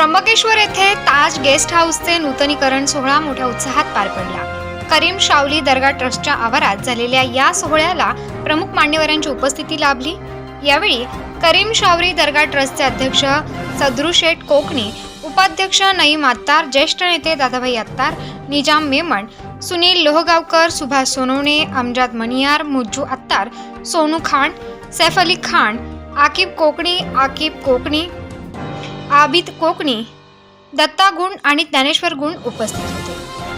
त्र्यंबकेश्वर येथे ताज गेस्ट हाऊसचे नूतनीकरण सोहळा मोठ्या उत्साहात पार पडला. करीम शावली दर्गा ट्रस्टच्या आवारात झालेल्या या सोहळ्याला प्रमुख मान्यवरांची उपस्थिती लाभली. यावेळी करीम शावरी दर्गा ट्रस्टचे अध्यक्ष सदरुशेठ कोकणी उपाध्यक्ष नईम आत्तार ज्येष्ठ नेते दादाभाई अत्तार निजाम मेमण सुनील लोहगावकर सुभाष सोनवणे अमजाद मणियार मुज्जू अत्तार सोनू खान सैफ अली खान आकिब कोकणी आकिब कोकणी आबिद कोकणी दत्ता गुण आणि ज्ञानेश्वर गुण उपस्थित होते.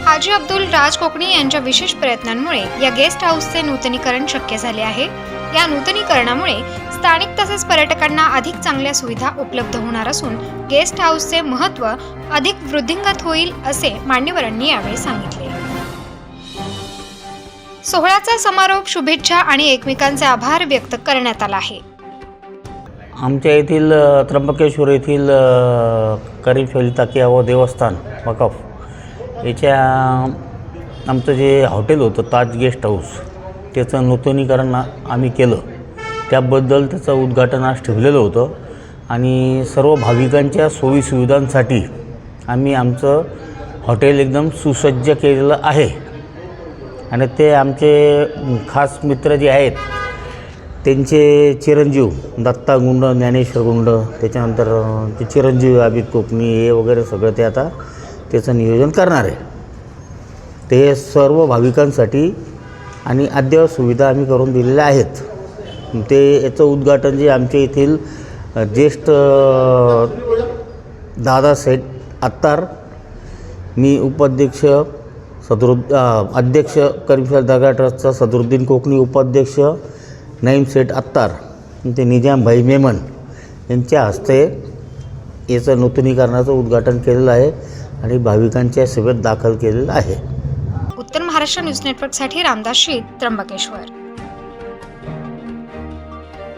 हाजी अब्दुल राज कोकणी यांच्या विशेष प्रयत्नांमुळे या गेस्ट हाऊसचे नूतनीकरण शक्य झाले आहे. या नूतनीकरणामुळे स्थानिक तसेच पर्यटकांना अधिक चांगल्या सुविधा उपलब्ध होणार असून गेस्ट हाऊसचे महत्त्व अधिक वृद्धिंगत होईल असे मान्यवरांनी यावेळी सांगितले. सोहळ्याचा समारोप शुभेच्छा आणि एकमेकांचे आभार व्यक्त करण्यात आला आहे. आमच्या येथील त्र्यंबकेश्वर येथील अ, करीम शलिता व देवस्थान वकफ याच्या आमचं जे हॉटेल होतं ताज गेस्ट हाऊस त्याचं नूतनीकरण आम्ही केलं. त्याबद्दल त्याचं उद्घाटन आज ठेवलेलं होतं. आणि सर्व भाविकांच्या सोयीसुविधांसाठी आम्ही आमचं हॉटेल एकदम सुसज्ज केलेलं आहे. आणि ते आमचे खास मित्र जे आहेत त्यांचे चिरंजीव दत्ता गुंड ज्ञानेश्वर गुंड त्याच्यानंतर ते चिरंजीव अभित कोकणी हे वगैरे सगळं ते आता त्याचं नियोजन करणार आहे. ते सर्व भाविकांसाठी आणि अद्ययावत सुविधा आम्ही करून दिलेल्या आहेत. ते याचं उद्घाटन जे आमच्या येथील ज्येष्ठ दादा दादासाहेब अत्तार मी उपाध्यक्ष सदरु अध्यक्ष करीमशाह दगा ट्रस्टचा सदरुद्दीन कोकणी उपाध्यक्ष नईम सेठ अत्तार ते निजामभाई मेमन यांच्या हस्ते याचं नूतनीकरणाचं उद्घाटन केलेलं आहे आणि भाविकांच्या सेवेत दाखल केलेलं आहे. उत्तर महाराष्ट्र न्यूज नेटवर्कसाठी रामदास शीत त्र्यंबकेश्वर.